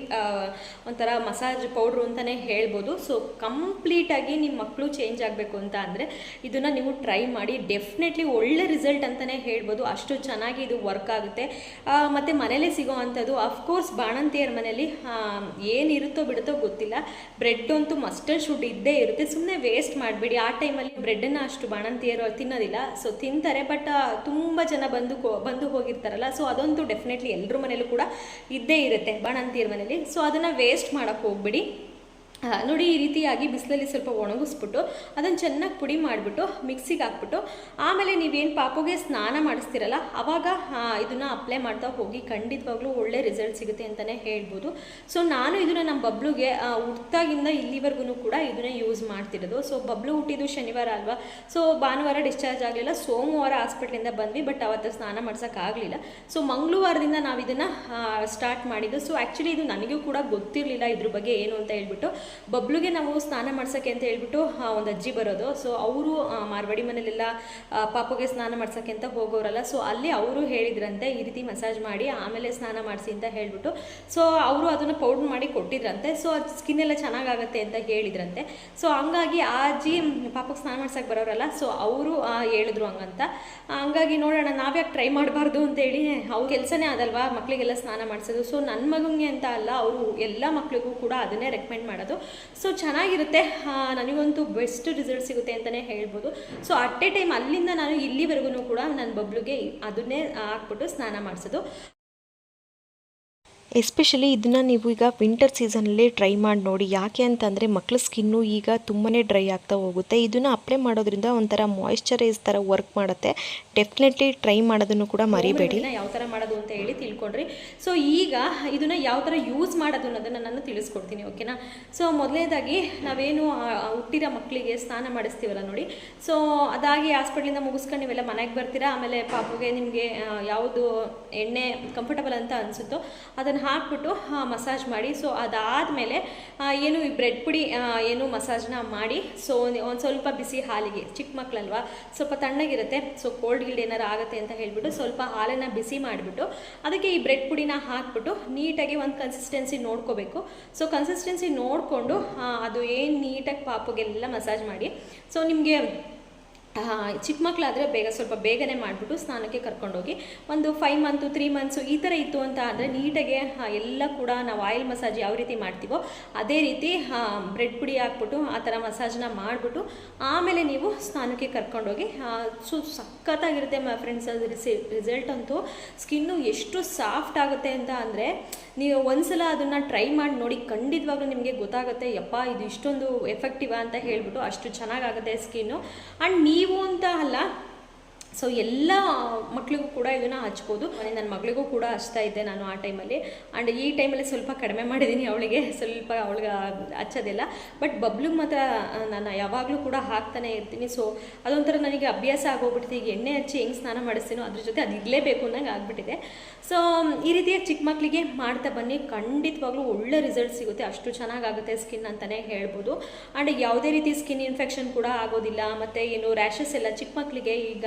ಒಂಥರ ಮಸಾಜ್ ಪೌಡ್ರು ಅಂತಲೇ ಹೇಳ್ಬೋದು. ಸೊ ಕಂಪ್ಲೀಟಾಗಿ ನಿಮ್ಮ ಮಕ್ಕಳು ಚೇಂಜ್ ಆಗಬೇಕು ಅಂತ ಅಂದರೆ ಇದನ್ನು ನೀವು ಟ್ರೈ ಮಾಡಿ ಡೆಫಿನೆಟ್ಲಿ ಒಳ್ಳೆ ರಿಸಲ್ಟ್ ಅಂತಲೇ ಹೇಳ್ಬೋದು. ಅಷ್ಟು ಚೆನ್ನಾಗಿ ಇದು ವರ್ಕ್ ಆಗುತ್ತೆ. ಮತ್ತು ಮನೇಲೇ ಸಿಗೋ ಅಂಥದ್ದು ಅಫ್ಕೋರ್ಸ್ ಬಾಣಂತಿಯರ ಮನೇಲಿ ಏನಿರುತ್ತೋ ಬಿಡುತ್ತೋ ಗೊತ್ತಿಲ್ಲ. ಬ್ರೆಡ್ ಅಂತೂ ಮಸ್ಟರ್ಡ್ ಶುಡ್ ಇದ್ದೇ ಇರುತ್ತೆ. ಸುಮ್ಮನೆ ವೇಸ್ಟ್ ಮಾಡಬೇಡಿ. ಆ ಟೈಮಲ್ಲಿ ಬ್ರೆಡ್ಡನ್ನು ಅಷ್ಟು ಬಾಣಂತಿಯರು ತಿನ್ನೋದಿಲ್ಲ. ಸೊ ತಿಂತಾರೆ ಬಟ್ ತುಂಬ ಜನ ಬಂದು ಬಂದು ಹೋಗಿರ್ತಾರಲ್ಲ. ಸೊ ಅದಂತೂ ಡೆಫಿನೆಟ್ಲಿ ಎಲ್ಲರ ಮನೇಲೂ ಕೂಡ ಇದ್ದೇ ಇರುತ್ತೆ, ಬಾಣಂತಿಯರ ಮನೇಲಿ. ಸೊ ಅದನ್ನು ವೇಸ್ಟ್ ಮಾಡೋಕ್ಕೆ ಹೋಗ್ಬೇಡಿ. ನೋಡಿ ಈ ರೀತಿಯಾಗಿ ಬಿಸಿಲಲ್ಲಿ ಸ್ವಲ್ಪ ಒಣಗಿಸ್ಬಿಟ್ಟು ಅದನ್ನು ಚೆನ್ನಾಗಿ ಪುಡಿ ಮಾಡಿಬಿಟ್ಟು ಮಿಕ್ಸಿಗೆ ಹಾಕ್ಬಿಟ್ಟು ಆಮೇಲೆ ನೀವೇನು ಪಾಪುಗೆ ಸ್ನಾನ ಮಾಡಿಸ್ತೀರಲ್ಲ ಆವಾಗ ಇದನ್ನು ಅಪ್ಲೈ ಮಾಡ್ತಾ ಹೋಗಿ ಖಂಡಿತವಾಗ್ಲೂ ಒಳ್ಳೆ ರಿಸಲ್ಟ್ ಸಿಗುತ್ತೆ ಅಂತಲೇ ಹೇಳ್ಬೋದು. ಸೊ ನಾನು ಇದನ್ನು ನಮ್ಮ ಬಬ್ಲುಗೆ ಹುಟ್ಟಾಗಿಂದ ಇಲ್ಲಿವರೆಗೂ ಕೂಡ ಇದನ್ನೇ ಯೂಸ್ ಮಾಡ್ತಿರೋದು. ಸೊ ಬಬ್ಲು ಹುಟ್ಟಿದ್ದು ಶನಿವಾರ ಅಲ್ವಾ? ಸೊ ಭಾನುವಾರ ಡಿಸ್ಚಾರ್ಜ್ ಆಗಲಿಲ್ಲ. ಸೋಮವಾರ ಹಾಸ್ಪಿಟ್ಲಿಂದ ಬಂದ್ವಿ ಬಟ್ ಅವತ್ತು ಸ್ನಾನ ಮಾಡ್ಸೋಕ್ಕಾಗಲಿಲ್ಲ ಸೊ ಮಂಗಳವಾರದಿಂದ ನಾವು ಇದನ್ನು ಸ್ಟಾರ್ಟ್ ಮಾಡಿದ್ದು. ಸೊ ಆ್ಯಕ್ಚುಲಿ ಇದು ನನಗೂ ಕೂಡ ಗೊತ್ತಿರಲಿಲ್ಲ ಇದ್ರ ಬಗ್ಗೆ ಏನು ಅಂತ ಹೇಳ್ಬಿಟ್ಟು. ಬಬ್ಲುಗೆ ನಾವು ಸ್ನಾನ ಮಾಡ್ಸೋಕ್ಕೆ ಅಂತ ಹೇಳ್ಬಿಟ್ಟು ಒಂದು ಅಜ್ಜಿ ಬರೋದು. ಸೊ ಅವರು ಮಾರ್ವಾಡಿ ಮನೇಲೆಲ್ಲ ಪಾಪಗೆ ಸ್ನಾನ ಮಾಡ್ಸೋಕ್ಕೆ ಅಂತ ಹೋಗೋರಲ್ಲ. ಸೊ ಅಲ್ಲಿ ಅವರು ಹೇಳಿದ್ರಂತೆ, ಈ ರೀತಿ ಮಸಾಜ್ ಮಾಡಿ, ಆಮೇಲೆ ಸ್ನಾನ ಮಾಡಿಸಿ ಅಂತ ಹೇಳ್ಬಿಟ್ಟು. ಸೊ ಅವರು ಅದನ್ನು ಪೌಡ್ರ್ ಮಾಡಿ ಕೊಟ್ಟಿದ್ರಂತೆ. ಸೊ ಅದು ಸ್ಕಿನ್ ಎಲ್ಲ ಚೆನ್ನಾಗಾಗತ್ತೆ ಅಂತ ಹೇಳಿದ್ರಂತೆ. ಸೊ ಹಂಗಾಗಿ ಆ ಅಜ್ಜಿ ಪಾಪಕ್ಕೆ ಸ್ನಾನ ಮಾಡ್ಸಕ್ಕೆ ಬರೋರಲ್ಲ. ಸೊ ಅವರು ಹೇಳಿದ್ರು ಹಂಗಂತ. ಹಂಗಾಗಿ ನೋಡೋಣ, ನಾವ್ಯಾಕೆ ಟ್ರೈ ಮಾಡಬಾರ್ದು ಅಂತೇಳಿ ಅವ್ರ ಕೆಲಸನೇ ಅದಲ್ವಾ ಮಕ್ಕಳಿಗೆಲ್ಲ ಸ್ನಾನ ಮಾಡಿಸೋದು. ಸೊ ನನ್ನ ಮಗನಿಗೆ ಅಂತ ಅಲ್ಲ, ಅವರು ಎಲ್ಲ ಮಕ್ಕಳಿಗೂ ಕೂಡ ಅದನ್ನೇ ರೆಕಮೆಂಡ್ ಮಾಡೋದು. ಸೊ ಚೆನ್ನಾಗಿರುತ್ತೆ. ನನಗಂತೂ ಬೆಸ್ಟ್ ರಿಸಲ್ಟ್ ಸಿಗುತ್ತೆ ಅಂತಲೇ ಹೇಳ್ಬೋದು. ಸೊ ಅಟ್ ಎ ಟೈಮ್ ಅಲ್ಲಿಂದ ನಾನು ಇಲ್ಲಿವರೆಗೂ ಕೂಡ ನನ್ನ ಬಬ್ಲುಗೆ ಅದನ್ನೇ ಹಾಕ್ಬಿಟ್ಟು ಸ್ನಾನ ಮಾಡಿಸೋದು. ಎಸ್ಪೆಷಲಿ ಇದನ್ನು ನೀವು ಈಗ ವಿಂಟರ್ ಸೀಸನಲ್ಲಿ ಟ್ರೈ ಮಾಡಿ ನೋಡಿ. ಯಾಕೆ ಅಂತಂದರೆ ಮಕ್ಕಳ ಸ್ಕಿನ್ನು ಈಗ ತುಂಬಾ ಡ್ರೈ ಆಗ್ತಾ ಹೋಗುತ್ತೆ. ಇದನ್ನು ಅಪ್ಲೈ ಮಾಡೋದ್ರಿಂದ ಒಂಥರ ಮಾಯಿಶ್ಚರೈಸ್ ಥರ ವರ್ಕ್ ಮಾಡುತ್ತೆ. ಡೆಫಿನೆಟ್ಲಿ ಟ್ರೈ ಮಾಡೋದನ್ನು ಕೂಡ ಮರಿಬೇಡಿ. ಯಾವ ಥರ ಮಾಡೋದು ಅಂತ ಹೇಳಿ ತಿಳ್ಕೊಂಡ್ರಿ. ಸೊ ಈಗ ಇದನ್ನು ಯಾವ ಥರ ಯೂಸ್ ಮಾಡೋದು ಅನ್ನೋದನ್ನು ನಾನು ತಿಳಿಸ್ಕೊಡ್ತೀನಿ ಓಕೆನಾ ಸೊ ಮೊದಲನೇದಾಗಿ ನಾವೇನು ಹುಟ್ಟಿರೋ ಮಕ್ಕಳಿಗೆ ಸ್ನಾನ ಮಾಡಿಸ್ತೀವಲ್ಲ ನೋಡಿ. ಸೊ ಅದಾಗಿ ಹಾಸ್ಪಿಟ್ಲಿಂದ ಮುಗಿಸ್ಕೊಂಡು ನೀವೆಲ್ಲ ಮನೆಗೆ ಬರ್ತೀರಾ? ಆಮೇಲೆ ಪಾಪುಗೆ ನಿಮಗೆ ಯಾವುದು ಎಣ್ಣೆ ಕಂಫರ್ಟಬಲ್ ಅಂತ ಅನಿಸುತ್ತೋ ಅದನ್ನು ಹಾಕ್ಬಿಟ್ಟು ಮಸಾಜ್ ಮಾಡಿ. ಸೊ ಅದಾದಮೇಲೆ ಏನು ಈ ಬ್ರೆಡ್ ಪುಡಿ ಏನು ಮಸಾಜ್ನ ಮಾಡಿ ಸೊ ಒಂದು ಸ್ವಲ್ಪ ಬಿಸಿ ಹಾಲಿಗೆ, ಚಿಕ್ಕ ಮಕ್ಕಳಲ್ವ ಸ್ವಲ್ಪ ತಣ್ಣಗಿರುತ್ತೆ ಸೊ ಕೋಲ್ಡ್ ಗಿಲ್ಡ್ ಏನಾರು ಆಗುತ್ತೆ ಅಂತ ಹೇಳಿಬಿಟ್ಟು ಸ್ವಲ್ಪ ಹಾಲನ್ನು ಬಿಸಿ ಮಾಡಿಬಿಟ್ಟು, ಅದಕ್ಕೆ ಈ ಬ್ರೆಡ್ ಪುಡಿನ ಹಾಕ್ಬಿಟ್ಟು ನೀಟಾಗಿ ಒಂದು ಕನ್ಸಿಸ್ಟೆನ್ಸಿ ನೋಡ್ಕೋಬೇಕು. ಸೊ ಕನ್ಸಿಸ್ಟೆನ್ಸಿ ನೋಡಿಕೊಂಡು ಅದು ಏನು ನೀಟಾಗಿ ಪಾಪುಗೆಲ್ಲ ಮಸಾಜ್ ಮಾಡಿ ಸೊ ನಿಮಗೆ ಚಿಕ್ಕ ಮಕ್ಕಳಾದರೆ ಬೇಗ ಸ್ವಲ್ಪ ಬೇಗನೆ ಮಾಡಿಬಿಟ್ಟು ಸ್ನಾನಕ್ಕೆ ಕರ್ಕೊಂಡೋಗಿ ಒಂದು ಫೈವ್ ಮಂತು ತ್ರೀ ಮಂತ್ಸು ಈ ಥರ ಇತ್ತು ಅಂತ ಅಂದರೆ ನೀಟಾಗೆ ಎಲ್ಲ ಕೂಡ ನಾವು ಆಯಿಲ್ ಮಸಾಜ್ ಯಾವ ರೀತಿ ಮಾಡ್ತೀವೋ ಅದೇ ರೀತಿ ಬ್ರೆಡ್ ಪುಡಿ ಹಾಕ್ಬಿಟ್ಟು ಆ ಥರ ಮಸಾಜ್ನ ಮಾಡಿಬಿಟ್ಟು ಆಮೇಲೆ ನೀವು ಸ್ನಾನಕ್ಕೆ ಕರ್ಕೊಂಡೋಗಿ ಸು ಸಖತ್ತಾಗಿರುತ್ತೆ ಮ ಫ್ರೆಂಡ್ಸ್ ಅದು ರಿಸಿ ರಿಸಲ್ಟ್ ಅಂತೂ. ಸ್ಕಿನ್ನು ಎಷ್ಟು ಸಾಫ್ಟ್ ಆಗುತ್ತೆ ಅಂತ ಅಂದರೆ ನೀವು ಒಂದ್ಸಲ ಅದನ್ನು ಟ್ರೈ ಮಾಡಿ ನೋಡಿ ಖಂಡಿತವಾಗ್ಲೂ ನಿಮಗೆ ಗೊತ್ತಾಗುತ್ತೆ, ಯಪ್ಪ, ಇದು ಇಷ್ಟೊಂದು ಎಫೆಕ್ಟಿವ್ ಅಂತ ಹೇಳ್ಬಿಟ್ಟು ಅಷ್ಟು ಚೆನ್ನಾಗಾಗುತ್ತೆ ಸ್ಕಿನ್ನು ಆ್ಯಂಡ್ ನೀವು ಅಂತ ಅಲ್ಲ ಸೊ ಎಲ್ಲ ಮಕ್ಕಳಿಗೂ ಕೂಡ ಇದನ್ನು ಹಚ್ಬೋದು. ನನ್ನ ಮಗಳಿಗೂ ಕೂಡ ಹಚ್ತಾ ಇದ್ದೆ ನಾನು ಆ ಟೈಮಲ್ಲಿ. ಆ್ಯಂಡ್ ಈ ಟೈಮಲ್ಲಿ ಸ್ವಲ್ಪ ಕಡಿಮೆ ಮಾಡಿದ್ದೀನಿ ಅವಳಿಗೆ. ಸ್ವಲ್ಪ ಅವಳಿಗೆ ಹಚ್ಚೋದಿಲ್ಲ. ಬಟ್ ಬಬ್ಲಿಗೆ ಮಾತ್ರ ನಾನು ಯಾವಾಗಲೂ ಕೂಡ ಹಾಕ್ತಾನೆ ಇರ್ತೀನಿ. ಸೊ ಅದೊಂಥರ ನನಗೆ ಅಭ್ಯಾಸ ಆಗೋಗ್ಬಿಟ್ಟಿದೆ. ಈಗ ಎಣ್ಣೆ ಹಚ್ಚಿ ಹೆಂಗೆ ಸ್ನಾನ ಮಾಡಿಸ್ತೀನೋ ಅದ್ರ ಜೊತೆ ಅದು ಇರಲೇಬೇಕು ಅನ್ನಂಗೆ ಆಗ್ಬಿಟ್ಟಿದೆ. ಸೊ ಈ ರೀತಿಯಾಗಿ ಚಿಕ್ಕ ಮಕ್ಕಳಿಗೆ ಮಾಡ್ತಾ ಬನ್ನಿ. ಖಂಡಿತವಾಗ್ಲೂ ಒಳ್ಳೆ ರಿಸಲ್ಟ್ ಸಿಗುತ್ತೆ. ಅಷ್ಟು ಚೆನ್ನಾಗಾಗುತ್ತೆ ಸ್ಕಿನ್ ಅಂತಲೇ ಹೇಳ್ಬೋದು. ಆ್ಯಂಡ್ ಯಾವುದೇ ರೀತಿ ಸ್ಕಿನ್ ಇನ್ಫೆಕ್ಷನ್ ಕೂಡ ಆಗೋದಿಲ್ಲ. ಮತ್ತು ಏನು ರ್ಯಾಷಸ್ ಎಲ್ಲ ಚಿಕ್ಕ ಮಕ್ಕಳಿಗೆ ಈಗ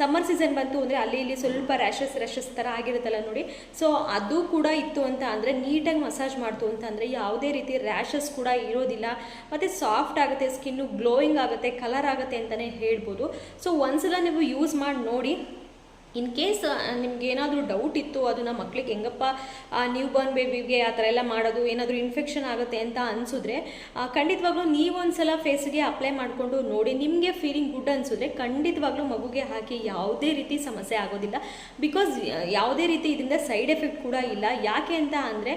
ಸಮ್ಮರ್ ಸೀಸನ್ ಬಂತು ಅಂದರೆ ಅಲ್ಲಿ ಇಲ್ಲಿ ಸ್ವಲ್ಪ ರ್ಯಾಷಸ್ ರ್ಯಾಷಸ್ ಥರ ಆಗಿರುತ್ತಲ್ಲ ನೋಡಿ. ಸೊ ಅದು ಕೂಡ ಇತ್ತು ಅಂತ ಅಂದರೆ ನೀಟಾಗಿ ಮಸಾಜ್ ಮಾಡ್ತು ಅಂತ ಅಂದರೆ ಯಾವುದೇ ರೀತಿ ರ್ಯಾಷಸ್ ಕೂಡ ಇರೋದಿಲ್ಲ. ಮತ್ತು ಸಾಫ್ಟ್ ಆಗುತ್ತೆ ಸ್ಕಿನ್ನು ಗ್ಲೋಯಿಂಗ್ ಆಗುತ್ತೆ ಕಲರ್ ಆಗುತ್ತೆ ಅಂತಲೇ ಹೇಳ್ಬೋದು. ಸೊ ಒಂದ್ಸಲ ನೀವು ಯೂಸ್ ಮಾಡಿ ನೋಡಿ. ಇನ್ ಕೇಸ್ ನಿಮ್ಗೆ ಏನಾದರೂ ಡೌಟ್ ಇತ್ತು ಅದನ್ನ ಮಕ್ಳಿಗೆ ಹೆಂಗಪ್ಪ ನ್ಯೂ ಬಾರ್ನ್ ಬೇಬಿಗೆ ಆ ಥರ ಎಲ್ಲ ಮಾಡೋದು, ಏನಾದರೂ ಇನ್ಫೆಕ್ಷನ್ ಆಗುತ್ತೆ ಅಂತ ಅನಿಸಿದ್ರೆ ಖಂಡಿತವಾಗ್ಲೂ ನೀವು ಒಂದ್ಸಲ ಫೇಸ್ಗೆ ಅಪ್ಲೈ ಮಾಡಿಕೊಂಡು ನೋಡಿ, ನಿಮಗೆ ಫೀಲಿಂಗ್ ಗುಡ್ ಅನಿಸಿದ್ರೆ ಖಂಡಿತವಾಗ್ಲೂ ಮಗುಗೆ ಹಾಕಿ ಯಾವುದೇ ರೀತಿ ಸಮಸ್ಯೆ ಆಗೋದಿಲ್ಲ. ಬಿಕಾಸ್ ಯಾವುದೇ ರೀತಿ ಇದರಿಂದ ಸೈಡ್ ಎಫೆಕ್ಟ್ ಕೂಡ ಇಲ್ಲ. ಯಾಕೆ ಅಂತ ಅಂದರೆ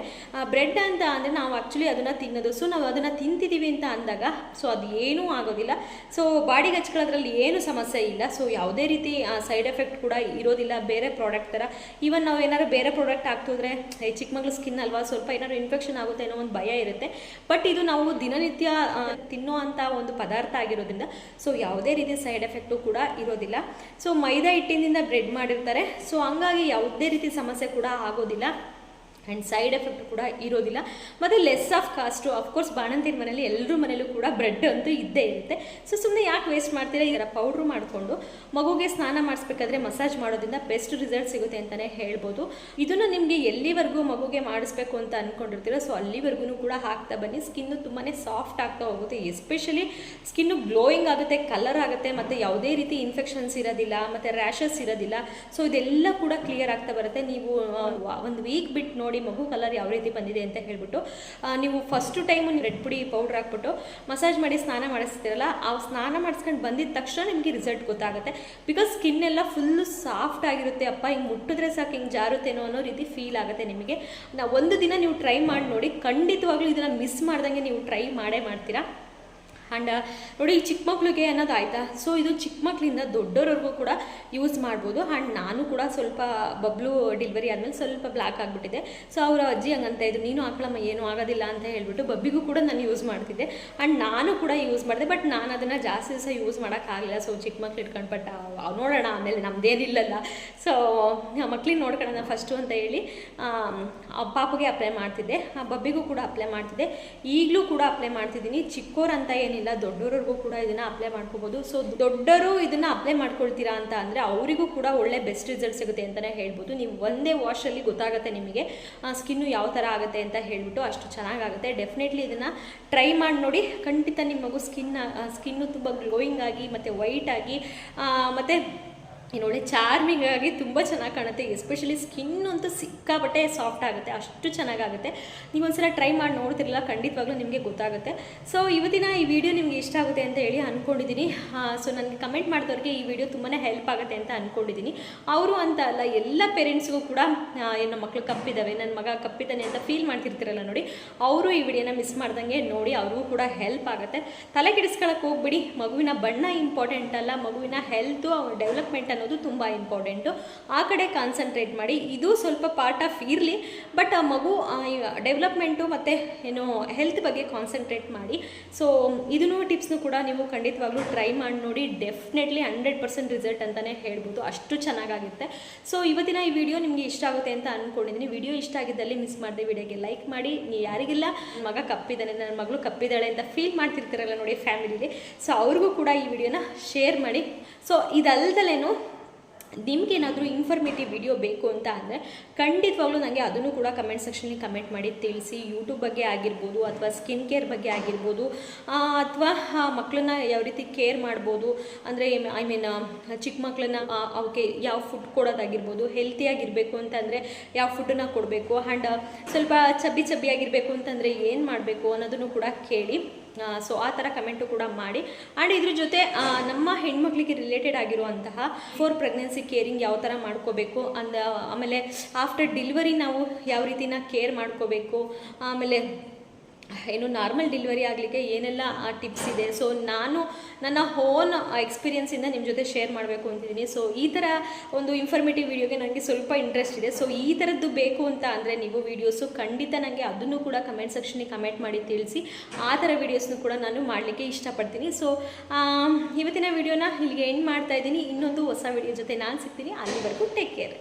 ಬ್ರೆಡ್ ಅಂತ ಅಂದರೆ ನಾವು ಆ್ಯಕ್ಚುಲಿ ಅದನ್ನು ತಿನ್ನೋದು. ಸೊ ನಾವು ಅದನ್ನು ತಿಂತಿದ್ದೀವಿ ಅಂತ ಅಂದಾಗ ಸೊ ಅದು ಏನೂ ಆಗೋದಿಲ್ಲ. ಸೊ ಬಾಡಿಗೆ ಹಚ್ಕೊಳ್ಳೋದ್ರಲ್ಲಿ ಏನು ಸಮಸ್ಯೆ ಇಲ್ಲ. ಸೊ ಯಾವುದೇ ರೀತಿ ಸೈಡ್ ಎಫೆಕ್ಟ್ ಕೂಡ ಇರೋದಿಲ್ಲ, ಬೇರೆ ಪ್ರಾಡಕ್ಟ್ ಥರ ಈವನ್ ನಾವು ಏನಾದ್ರು ಬೇರೆ ಪ್ರಾಡಕ್ಟ್ ಹಾಕ್ತಿದ್ರೆ ಚಿಕ್ಕ ಮಕ್ಳು ಸ್ಕಿನ್ ಅಲ್ವಾ, ಸ್ವಲ್ಪ ಏನಾದ್ರು ಇನ್ಫೆಕ್ಷನ್ ಆಗುತ್ತೆ ಅನ್ನೋ ಒಂದು ಭಯ ಇರುತ್ತೆ. ಬಟ್ ಇದು ನಾವು ದಿನನಿತ್ಯ ತಿನ್ನುವಂಥ ಒಂದು ಪದಾರ್ಥ ಆಗಿರೋದ್ರಿಂದ ಸೊ ಯಾವುದೇ ರೀತಿ ಸೈಡ್ ಎಫೆಕ್ಟು ಕೂಡ ಇರೋದಿಲ್ಲ. ಸೊ ಮೈದಾ ಹಿಟ್ಟಿನಿಂದ ಬ್ರೆಡ್ ಮಾಡಿರ್ತಾರೆ. ಸೊ ಹಂಗಾಗಿ ಯಾವುದೇ ರೀತಿ ಸಮಸ್ಯೆ ಕೂಡ ಆಗೋದಿಲ್ಲ. ಆ್ಯಂಡ್ ಸೈಡ್ ಎಫೆಕ್ಟ್ ಕೂಡ ಇರೋದಿಲ್ಲ. ಮತ್ತು less of cost of course ಬಾಣಂತಿನ ಮನೇಲಿ ಎಲ್ಲರ ಮನೇಲೂ ಕೂಡ ಬ್ರೆಡ್ ಅಂತೂ ಇದ್ದೇ ಇರುತ್ತೆ. ಸೊ ಸುಮ್ಮನೆ ಯಾಕೆ ವೇಸ್ಟ್ ಮಾಡ್ತೀರಾ? ಈ ಥರ ಪೌಡ್ರ್ ಮಾಡಿಕೊಂಡು ಮಗುಗೆ ಸ್ನಾನ ಮಾಡಿಸ್ಬೇಕಾದ್ರೆ ಮಸಾಜ್ ಮಾಡೋದ್ರಿಂದ ಬೆಸ್ಟ್ ರಿಸಲ್ಟ್ ಸಿಗುತ್ತೆ ಅಂತಲೇ ಹೇಳ್ಬೋದು. ಇದನ್ನು ನಿಮಗೆ ಎಲ್ಲಿವರೆಗೂ ಮಗುಗೆ ಮಾಡಿಸ್ಬೇಕು ಅಂತ ಅಂದ್ಕೊಂಡಿರ್ತೀರೋ ಸೊ ಅಲ್ಲಿವರೆಗೂ ಕೂಡ ಹಾಕ್ತಾ ಬನ್ನಿ. ಸ್ಕಿನ್ನು ತುಂಬಾ ಸಾಫ್ಟ್ ಆಗ್ತಾ ಹೋಗುತ್ತೆ. ಎಸ್ಪೆಷಲಿ ಸ್ಕಿನ್ನು ಗ್ಲೋಯಿಂಗ್ ಆಗುತ್ತೆ ಕಲರ್ ಆಗುತ್ತೆ, ಮತ್ತು ಯಾವುದೇ ರೀತಿ ಇನ್ಫೆಕ್ಷನ್ಸ್ ಇರೋದಿಲ್ಲ, ಮತ್ತು ರ್ಯಾಷಸ್ ಇರೋದಿಲ್ಲ. ಸೊ ಇದೆಲ್ಲ ಕೂಡ ಕ್ಲಿಯರ್ ಆಗ್ತಾ ಬರುತ್ತೆ. ನೀವು ಒಂದು ವೀಕ್ ಬಿಟ್ಟು ನೋಡಿ ಮಗು ಕಲರ್ ಯಾವ ರೀತಿ ಬಂದಿದೆ ಅಂತ ಹೇಳ್ಬಿಟ್ಟು ನೀವು ಫಸ್ಟು ಟೈಮು ರೆಡ್ ಪುಡಿ ಪೌಡ್ರ್ ಹಾಕ್ಬಿಟ್ಟು ಮಸಾಜ್ ಮಾಡಿ ಸ್ನಾನ ಮಾಡಿಸ್ತೀರಲ್ಲ, ಆ ಸ್ನಾನ ಮಾಡಿಸ್ಕೊಂಡು ಬಂದಿದ ತಕ್ಷಣ ನಿಮಗೆ ರಿಸಲ್ಟ್ ಗೊತ್ತಾಗುತ್ತೆ. ಬಿಕಾಸ್ ಸ್ಕಿನ್ ಎಲ್ಲ ಫುಲ್ಲು ಸಾಫ್ಟ್ ಆಗಿರುತ್ತೆ, ಅಪ್ಪ ಹಿಂಗೆ ಮುಟ್ಟಿದ್ರೆ ಸಾಕು, ಹಿಂಗೆ ಜಾರುತ್ತೇನೋ ಅನ್ನೋ ರೀತಿ ಫೀಲ್ ಆಗುತ್ತೆ ನಿಮಗೆ. ಒಂದು ದಿನ ನೀವು ಟ್ರೈ ಮಾಡಿ ನೋಡಿ, ಖಂಡಿತವಾಗ್ಲೂ ಇದನ್ನು ಮಿಸ್ ಮಾಡ್ದಂಗೆ ನೀವು ಟ್ರೈ ಮಾಡೇ ಮಾಡ್ತೀರಾ? ಆ್ಯಂಡ್ ನೋಡಿ ಈ ಚಿಕ್ಕ ಮಕ್ಳಿಗೆ ಅನ್ನೋದು ಆಯಿತಾ? ಸೊ ಇದು ಚಿಕ್ಕ ಮಕ್ಕಳಿಂದ ಕೂಡ ಯೂಸ್ ಮಾಡ್ಬೋದು. ಆ್ಯಂಡ್ ನಾನು ಕೂಡ ಸ್ವಲ್ಪ ಬಬ್ಲು ಡೆಲಿವರಿ ಆದಮೇಲೆ ಸ್ವಲ್ಪ ಬ್ಲ್ಯಾಕ್ ಆಗಿಬಿಟ್ಟಿದೆ. ಸೊ ಅವರ, ಅಜ್ಜಿ, ಹಂಗಂತ ಇದ್ರು. ನೀನು ಹಾಕ್ಲಮ್ಮ, ಏನೂ ಆಗೋದಿಲ್ಲ ಅಂತ ಹೇಳ್ಬಿಟ್ಟು ಬಬ್ಬಿಗೂ ಕೂಡ ನಾನು ಯೂಸ್ ಮಾಡ್ತಿದ್ದೆ. ಆ್ಯಂಡ್ ನಾನು ಕೂಡ ಯೂಸ್ ಮಾಡಿದೆ. ಬಟ್ ನಾನು ಅದನ್ನು ಜಾಸ್ತಿ ದಿವಸ ಯೂಸ್ ಮಾಡೋಕ್ಕಾಗಲಿಲ್ಲ ಸೊ ಚಿಕ್ಕ ಮಕ್ಳು ಇಟ್ಕೊಂಡು ಬಟ್ ನೋಡೋಣ. ಆಮೇಲೆ ನಮ್ಮದೇನಿಲ್ಲಲ್ಲ ಸೊ ಮಕ್ಳಿಗೆ ನೋಡ್ಕೊಳ್ಳೋಣ ಫಸ್ಟು ಅಂತ ಹೇಳಿ ಪಾಪಗೆ ಅಪ್ಲೈ ಮಾಡ್ತಿದ್ದೆ. ಬಬ್ಬಿಗೂ ಕೂಡ ಅಪ್ಲೈ ಮಾಡ್ತಿದ್ದೆ. ಈಗಲೂ ಕೂಡ ಅಪ್ಲೈ ಮಾಡ್ತಿದ್ದೀನಿ. ಚಿಕ್ಕೋರು ಅಂತ ಏನಿಲ್ಲ ದೊಡ್ಡವ್ರಿಗೂ ಕೂಡ ಇದನ್ನು ಅಪ್ಲೈ ಮಾಡ್ಕೋಬೋದು. ಸೊ ದೊಡ್ಡರು ಇದನ್ನು ಅಪ್ಲೈ ಮಾಡ್ಕೊಳ್ತೀರಾ ಅಂತ ಅಂದರೆ ಅವರಿಗೂ ಕೂಡ ಒಳ್ಳೆ ಬೆಸ್ಟ್ ರಿಸಲ್ಟ್ ಸಿಗುತ್ತೆ ಅಂತಲೇ ಹೇಳ್ಬೋದು. ನೀವು ಒಂದೇ ವಾಶಲ್ಲಿ ಗೊತ್ತಾಗುತ್ತೆ ನಿಮಗೆ ಸ್ಕಿನ್ನು ಯಾವ ಥರ ಆಗುತ್ತೆ ಅಂತ ಹೇಳ್ಬಿಟ್ಟು ಅಷ್ಟು ಚೆನ್ನಾಗಾಗುತ್ತೆ. ಡೆಫಿನೆಟ್ಲಿ ಇದನ್ನು ಟ್ರೈ ಮಾಡಿ ನೋಡಿ, ಖಂಡಿತ ನಿಮ್ಮ ಮಗು ಸ್ಕಿನ್ ಸ್ಕಿನ್ನು ತುಂಬ ಗ್ಲೋಯಿಂಗ್ ಆಗಿ ಮತ್ತು ವೈಟ್ ಆಗಿ ಮತ್ತು ನೋಡಿ, ಚಾರ್ಮಿಂಗ್ ಆಗಿ ತುಂಬ ಚೆನ್ನಾಗಿ ಕಾಣುತ್ತೆ. ಎಸ್ಪೆಷಲಿ ಸ್ಕಿನ್ ಅಂತೂ ಸಿಕ್ಕಾಪಟ್ಟೆ ಸಾಫ್ಟ್ ಆಗುತ್ತೆ, ಅಷ್ಟು ಚೆನ್ನಾಗಾಗುತ್ತೆ. ನೀವು ಒಂದ್ಸಲ ಟ್ರೈ ಮಾಡಿ ನೋಡ್ತಿರಲಿಲ್ಲ, ಖಂಡಿತವಾಗ್ಲೂ ನಿಮಗೆ ಗೊತ್ತಾಗುತ್ತೆ. ಸೊ ಇವತ್ತಿನ ಈ ವಿಡಿಯೋ ನಿಮಗೆ ಇಷ್ಟ ಆಗುತ್ತೆ ಅಂತ ಹೇಳಿ ಅಂದ್ಕೊಂಡಿದ್ದೀನಿ ಸೊ ನನಗೆ ಕಮೆಂಟ್ ಮಾಡಿದವ್ರಿಗೆ ಈ ವಿಡಿಯೋ ತುಂಬಾ ಹೆಲ್ಪ್ ಆಗುತ್ತೆ ಅಂತ ಅಂದ್ಕೊಂಡಿದ್ದೀನಿ ಅವರು ಅಂತ ಅಲ್ಲ, ಎಲ್ಲ ಪೇರೆಂಟ್ಸ್ಗೂ ಕೂಡ ಏನು ಮಕ್ಕಳು ಕಪ್ಪಿದ್ದಾವೆ ನನ್ನ ಮಗ ಕಪ್ಪಿದ್ದಾನೆ ಅಂತ ಫೀಲ್ ಮಾಡ್ತಿರ್ತಿರಲ್ಲ ನೋಡಿ, ಅವರು ಈ ವಿಡಿಯೋನ ಮಿಸ್ ಮಾಡ್ದಂಗೆ ನೋಡಿ ಅವ್ರಿಗೂ ಕೂಡ ಹೆಲ್ಪ್ ಆಗುತ್ತೆ. ತಲೆ ಕೆಡಿಸ್ಕೊಳಕ್ಕೆ ಹೋಗ್ಬಿಡಿ. ಮಗುವಿನ ಬಣ್ಣ ಇಂಪಾರ್ಟೆಂಟ್ ಅಲ್ಲ, ಮಗುವಿನ ಹೆಲ್ತು ಅವ್ರ ಡೆವಲಪ್ಮೆಂಟ್ ಅನ್ನೋದು ತುಂಬ ಇಂಪಾರ್ಟೆಂಟು ಆ ಕಡೆ ಕಾನ್ಸಂಟ್ರೇಟ್ ಮಾಡಿ, ಇದು ಸ್ವಲ್ಪ ಪಾರ್ಟ್ ಆಫ್ ಇರಲಿ ಬಟ್ ಆ ಮಗು ಡೆವಲಪ್ಮೆಂಟು ಮತ್ತು ಏನು ಹೆಲ್ತ್ ಬಗ್ಗೆ ಕಾನ್ಸಂಟ್ರೇಟ್ ಮಾಡಿ. ಸೊ ಇದನ್ನು ಟಿಪ್ಸ್ನು ಕೂಡ ನೀವು ಖಂಡಿತವಾಗ್ಲೂ ಟ್ರೈ ಮಾಡಿ ನೋಡಿ ಡೆಫಿನೆಟ್ಲಿ ಹಂಡ್ರೆಡ್ ಪರ್ಸೆಂಟ್ ರಿಸಲ್ಟ್ ಅಂತಲೇ ಹೇಳ್ಬೋದು. ಅಷ್ಟು ಚೆನ್ನಾಗಾಗುತ್ತೆ. ಸೊ ಇವತ್ತಿನ ಈ ವಿಡಿಯೋ ನಿಮಗೆ ಇಷ್ಟ ಆಗುತ್ತೆ ಅಂತ ಅಂದ್ಕೊಂಡಿದ್ದೀನಿ ವಿಡಿಯೋ ಇಷ್ಟ ಆಗಿದ್ದಲ್ಲಿ ಮಿಸ್ ಮಾಡಿದೆ ವಿಡಿಯೋಗೆ ಲೈಕ್ ಮಾಡಿ. ನೀವು ಯಾರಿಗಿಲ್ಲ ಮಗ ಕಪ್ಪಿದ್ದಾನೆ ನನ್ನ ಮಗಳು ಕಪ್ಪಿದ್ದಾಳೆ ಅಂತ ಫೀಲ್ ಮಾಡ್ತಿರ್ತೀರಲ್ಲ ನೋಡಿ ಫ್ಯಾಮಿಲಿಲಿ ಸೊ ಅವ್ರಿಗೂ ಕೂಡ ಈ ವಿಡಿಯೋನ ಶೇರ್ ಮಾಡಿ. ಸೊ ಇದಲ್ದಲೇನು ನಿಮ್ಗೇನಾದರೂ ಇನ್ಫಾರ್ಮೇಟಿವ್ ವಿಡಿಯೋ ಬೇಕು ಅಂತ ಅಂದರೆ ಖಂಡಿತವಾಗ್ಲೂ ನನಗೆ ಅದನ್ನು ಕೂಡ ಕಮೆಂಟ್ ಸೆಕ್ಷನಲ್ಲಿ ಕಮೆಂಟ್ ಮಾಡಿ ತಿಳಿಸಿ. ಯೂಟ್ಯೂಬ್ ಬಗ್ಗೆ ಆಗಿರ್ಬೋದು ಅಥವಾ ಸ್ಕಿನ್ ಕೇರ್ ಬಗ್ಗೆ ಆಗಿರ್ಬೋದು ಅಥವಾ ಮಕ್ಕಳನ್ನ ಯಾವ ರೀತಿ ಕೇರ್ ಮಾಡ್ಬೋದು. ಅಂದರೆ ಐ ಮೀನ್ ಚಿಕ್ಕ ಮಕ್ಕಳನ್ನ ಅವಕ್ಕೆ ಯಾವ ಫುಡ್ ಕೊಡೋದಾಗಿರ್ಬೋದು ಹೆಲ್ತಿಯಾಗಿರಬೇಕು ಅಂತಂದರೆ ಯಾವ ಫುಡ್ಡನ್ನು ಕೊಡಬೇಕು. ಆ್ಯಂಡ್ ಸ್ವಲ್ಪ ಚಬ್ಬಿ ಚಬ್ಬಿಯಾಗಿರಬೇಕು ಅಂತಂದರೆ ಏನು ಮಾಡಬೇಕು ಅನ್ನೋದನ್ನು ಕೂಡ ಕೇಳಿ. ಸೊ ಆ ಥರ ಕಮೆಂಟು ಕೂಡ ಮಾಡಿ. ಆ್ಯಂಡ್ ಇದ್ರ ಜೊತೆ ನಮ್ಮ ಹೆಣ್ಮಕ್ಳಿಗೆ ರಿಲೇಟೆಡ್ ಆಗಿರುವಂತಹ ಫೋರ್ ಪ್ರೆಗ್ನೆನ್ಸಿ ಕೇರಿಂಗ್ ಯಾವ ಥರ ಮಾಡ್ಕೋಬೇಕು ಅಂದ, ಆಮೇಲೆ ಆಫ್ಟರ್ ಡೆಲಿವರಿ ನಾವು ಯಾವ ರೀತಿನ ಕೇರ್ ಮಾಡ್ಕೋಬೇಕು, ಆಮೇಲೆ ಏನು ನಾರ್ಮಲ್ ಡೆಲಿವರಿ ಆಗಲಿಕ್ಕೆ ಏನೆಲ್ಲ ಟಿಪ್ಸ್ ಇದೆ? ಸೊ ನಾನು ನನ್ನ ಓನ್ ಎಕ್ಸ್ಪೀರಿಯನ್ಸಿಂದ ನಿಮ್ಮ ಜೊತೆ ಶೇರ್ ಮಾಡಬೇಕು ಅಂತಿದ್ದೀನಿ. ಸೊ ಈ ಥರ ಒಂದು ಇನ್ಫಾರ್ಮೇಟಿವ್ ವಿಡಿಯೋಗೆ ನನಗೆ ಸ್ವಲ್ಪ ಇಂಟ್ರೆಸ್ಟ್ ಇದೆ. ಸೊ ಈ ಥರದ್ದು ಬೇಕು ಅಂತ ಅಂದರೆ ನೀವು ವೀಡಿಯೋಸು ಖಂಡಿತ ನನಗೆ ಅದನ್ನು ಕೂಡ ಕಮೆಂಟ್ ಸೆಕ್ಷನಿಗೆ ಕಮೆಂಟ್ ಮಾಡಿ ತಿಳಿಸಿ, ಆ ಥರ ವೀಡಿಯೋಸ್ನು ಕೂಡ ನಾನು ಮಾಡಲಿಕ್ಕೆ ಇಷ್ಟಪಡ್ತೀನಿ. ಸೊ ಇವತ್ತಿನ ವಿಡಿಯೋನ ಇಲ್ಲಿಗೆ ಎಂಡ್ ಮಾಡ್ತಾ ಇದ್ದೀನಿ. ಇನ್ನೊಂದು ಹೊಸ ವಿಡಿಯೋ ಜೊತೆ ನಾನು ಸಿಗ್ತೀನಿ. ಅಲ್ಲಿವರೆಗೂ ಟೇಕ್ ಕೇರ್